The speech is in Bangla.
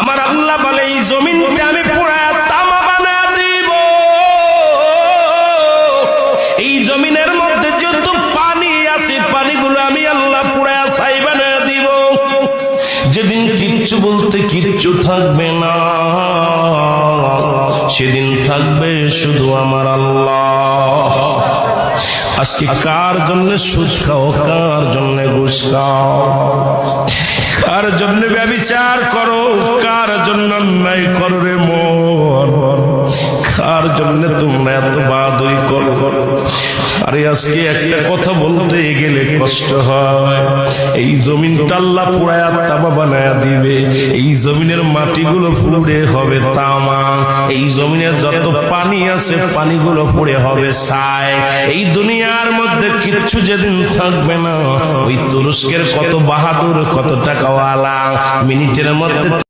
আমার আল্লাহ বলে, এই জমিনটা আমি পুরা তামা বানা দিব। এই জমিনের মধ্যে যত পানি আছে, পানিগুলো আমি আল্লাহ পুরা ছাই বানা দিব। যেদিন কিচ্ছু বলতে কিচ্ছু থাকবে না, সেদিন থাকবে শুধু আমার আল্লাহ। আজকে কার জন্য সুদ কার জন্য ঘুষ কার জন্য ব্যবচার করো? কার জন্য অন্যায় করো রে মন? কার জন্য তোমরা এত বাদই করো? আরে, আজকে একটা কথা বলতে গেলে কষ্ট হয়। এই জমিন তাল্লা পুরায় তামা বানায় দিবে। এই জমিনের মাটিগুলো পুড়ে হবে তামা। এই জমিনের যত পানি আছে, পানিগুলো পুড়ে হবে ছাই। এই দুনিয়ার মধ্যে কিচ্ছু যেদিন থাকবে না। ওই তুরস্কের কত বাহাদুর কত টাকাওয়ালা মিনিটের মধ্যে